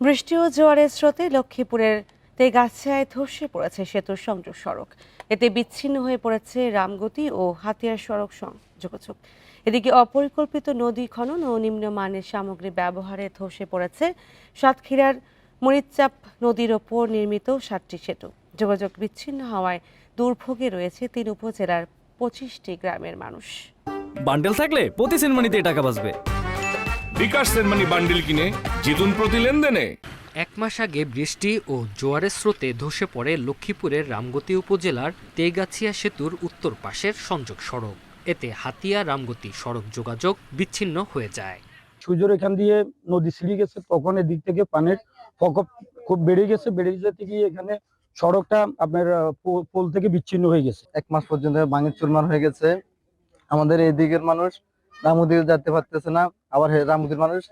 বৃষ্টি ও জোয়ারের স্রোতে লক্ষ্মীপুরের তেগাছিয়ায় ধসে পড়েছে সেতুর সংযোগ সড়ক। এতে বিচ্ছিন্ন হয়ে পড়েছে রামগতি ও হাতিয়ার সড়ক যোগাযোগ এদিকে অপরিকল্পিত নদী খনন ও নিম্নমানের সামগ্রী ব্যবহারে ধসে পড়েছে সাতক্ষীরার মরিচাপ নদীর ওপর নির্মিত সাতটি সেতু। যোগাযোগ বিচ্ছিন্ন হওয়ায় দুর্ভোগে রয়েছে তিন উপজেলার পঁচিশটি গ্রামের মানুষ। বান্ডেল থাকলে প্রতি সেনমানিতে টাকা বাঁচবে। বিকাশ সেনমানি বান্ডিল কিনে জিতুন প্রতি লেনদেনে। এক মাস আগে বৃষ্টি ও জোয়ারের স্রোতে ধসে পড়ে লক্ষ্মীপুরের রামগতি উপজেলার তেগাছিয়া সেতুর উত্তর পাশের সংযোগ সড়ক। এতে হাতিয়া রামগতি সড়ক যোগাযোগ বিচ্ছিন্ন হয়ে যায়। সূর্যের এখান দিয়ে নদী ছিঁড়ে গেছে তখন এদিক থেকে পানির প্রকোপ খুব বেড়ে গেছে বেড়ে যেতে গিয়ে এখানে সড়কটা আপনার পোল থেকে বিচ্ছিন্ন হয়ে গেছে। এক মাস পর্যন্ত ভাঙে চুরমার হয়ে গেছে। আমাদের এই দিকের মানুষ রামুদিকে যেতে পারতেছে না আবার হে- রামুদির মানুষ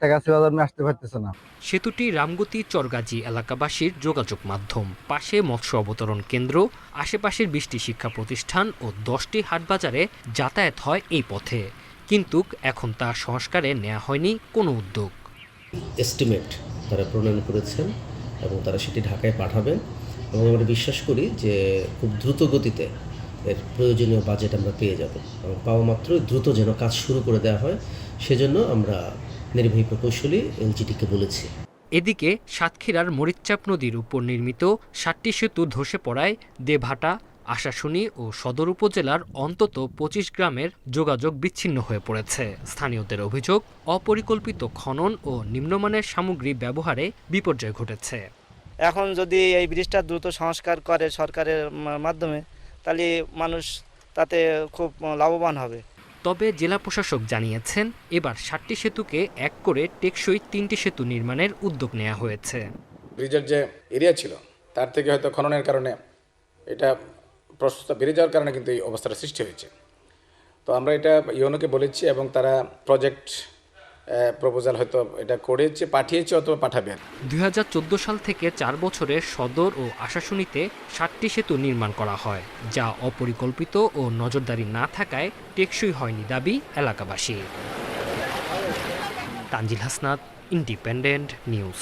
তেগাছি বাজার আসতে পারতেছে না। সেতুটি রামগতি চরগাজী এলাকাবাসীর যোগাযোগ মাধ্যম। পাশে মৎস্য অবতরণ কেন্দ্র আশেপাশের বিশটি শিক্ষা প্রতিষ্ঠান ও দশটি হাটবাজারে যাতায়াত হয় এই পথে। কিন্তু এখন তা সংস্কারে নেওয়া হয়নি কোনো উদ্যোগ। এস্টিমেট তারা প্রণয়ন করেছেন এবং তারা সেটি ঢাকায় পাঠাবেন। এবং আমরা বিশ্বাস করি যে খুব দ্রুত গতিতে এর প্রয়োজনীয় বাজেট আমরা পেয়ে যাব। এবং পাওয়া মাত্রই দ্রুত যেন কাজ শুরু করে দেওয়া হয় সেজন্য আমরা নির্বাহী প্রকৌশলী এলজিটিকে বলেছি। এদিকে সাতক্ষীরার মরিচ্চাপ নদীর উপর নির্মিত সাতটি সেতু ধসে পড়ায় দেভাটা আশাশুনি ও সদর উপজেলার অন্তত পঁচিশ গ্রামের যোগাযোগ বিচ্ছিন্ন হয়ে পড়েছে। স্থানীয়দের অভিযোগ অপরিকল্পিত খনন ও নিম্নমানের সামগ্রী ব্যবহারে বিপর্যয় ঘটেছে। এখন যদি এই ব্রিজটা দ্রুত সংস্কার করে সরকারের মা- মাধ্যমে তাহলে মানুষ তাতে খুব লাভবান হবে। তবে জেলা প্রশাসক জানিয়েছেন এবার সাতটি সেতুকে এক করে টেকসই তিনটি সেতু নির্মাণের উদ্যোগ নেওয়া হয়েছে। ব্রিজের যে এরিয়া ছিল তার থেকে হয়তো খননের কারণে এটা প্রশস্ত বেড়ে যাওয়ার কারণে কিন্তু এই অবস্থাটা সৃষ্টি হয়েছে। তো আমরা এটা ইউনোকে বলেছি এবং তারা প্রজেক্ট প্রপোজাল হয়তো এটা করেছে, পাঠিয়েছে অথবা পাঠাবে। দুই সাল থেকে চার বছরে সদর ও আশাশুনিতে সাতটি সেতু নির্মাণ করা হয়, যা অপরিকল্পিত ও নজরদারি না থাকায় টেকসই হয়নি দাবি এলাকাবাসী তানজিল হাসনাত ইন্ডিপেন্ডেন্ট নিউজ